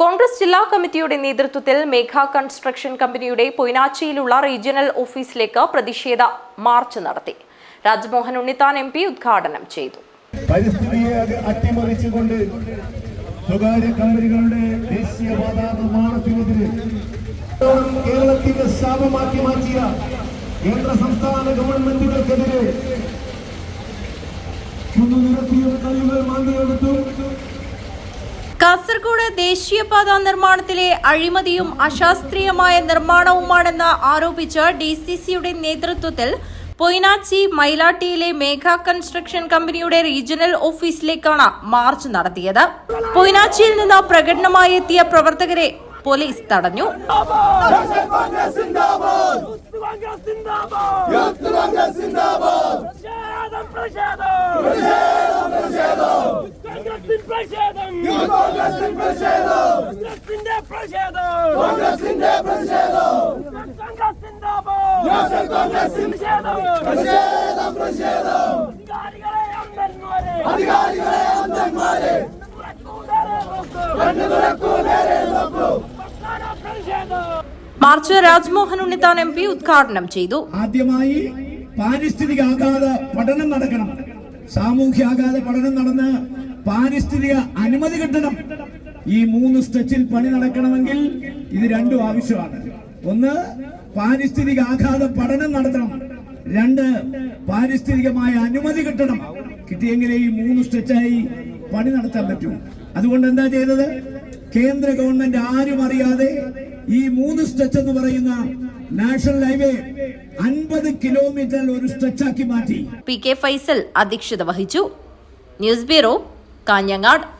കോൺഗ്രസ് ജില്ലാ കമ്മിറ്റിയുടെ നേതൃത്വത്തിൽ മേഘ കൺസ്ട്രക്ഷൻ കമ്പനിയുടെ പൊയ്നാച്ചിയിലുള്ള റീജിയണൽ ഓഫീസിലേക്ക് പ്രതിഷേധ മാർച്ച് നടത്തി. രാജ്മോഹൻ ഉണ്ണിത്താൻ എം പി ഉദ്ഘാടനം ചെയ്തു. പരിസ്ഥിതിയെ അട്ടിമറിച്ചുകൊണ്ട് സ്വകാര്യ കമ്പനികളുടെ ദേശീയപാത നിർമ്മാണത്തിനെതിരെ കേരളത്തിന്റെ ശാപമാക്കി മാറ്റിയ കേന്ദ്ര സംസ്ഥാന ഗവൺമെന്റുകൾക്കെതിരെ കുന്നുനിരത്തിയ കല്ലുകൾ മാന്തിയെടുത്തു. കാസർഗോഡ് ദേശീയപാത നിർമ്മാണത്തിലെ അഴിമതിയും അശാസ്ത്രീയമായ നിർമ്മാണവുമാണെന്ന് ആരോപിച്ച് ഡി സി സിയുടെ നേതൃത്വത്തിൽ പൊയ്നാച്ചി മൈലാട്ടിയിലെ മേഘ കൺസ്ട്രക്ഷൻ കമ്പനിയുടെ റീജിയണൽ ഓഫീസിലേക്കാണ് മാർച്ച് നടത്തിയത്. പൊയ്നാച്ചിയിൽ നിന്ന് പ്രകടനമായി എത്തിയ പ്രവർത്തകരെ പോലീസ് തടഞ്ഞു. അധികാരികളെ അന്ധന്മാരെ march Rajmohan Unnithan M P ഉദ്ഘാടനം ചെയ്തു. ആദ്യമായി പാരിസ്ഥിതിക ആഘാത പഠനം നടക്കണം. സാമൂഹ്യ ആഘാത പഠനം നടന്ന് പാരിസ്ഥിതിക അനുമതി കിട്ടണം. ഈ മൂന്ന് സ്ട്രെച്ചിൽ പണി നടക്കണമെങ്കിൽ ഇത് രണ്ടും ആവശ്യമാണ്. ഒന്ന് പാരിസ്ഥിതിക ആഘാത പഠനം നടത്തണം. രണ്ട് പാരിസ്ഥിതികമായ അനുമതി കിട്ടണം. കിട്ടിയെങ്കിലേ ഈ മൂന്ന് സ്ട്രെച്ചായി പണി നടത്താൻ പറ്റൂ. അതുകൊണ്ട് എന്താ ചെയ്തത്? കേന്ദ്ര ഗവൺമെന്റ് ആരും അറിയാതെ ഈ മൂന്ന് സ്ട്രെച്ച് എന്ന് പറയുന്ന നാഷണൽ ഹൈവേ അൻപത് കിലോമീറ്റർ ഒരു സ്ട്രെച്ചാക്കി മാറ്റി. പി കെ ഫൈസൽ അധ്യക്ഷത വഹിച്ചു. News bureau Kanhangad.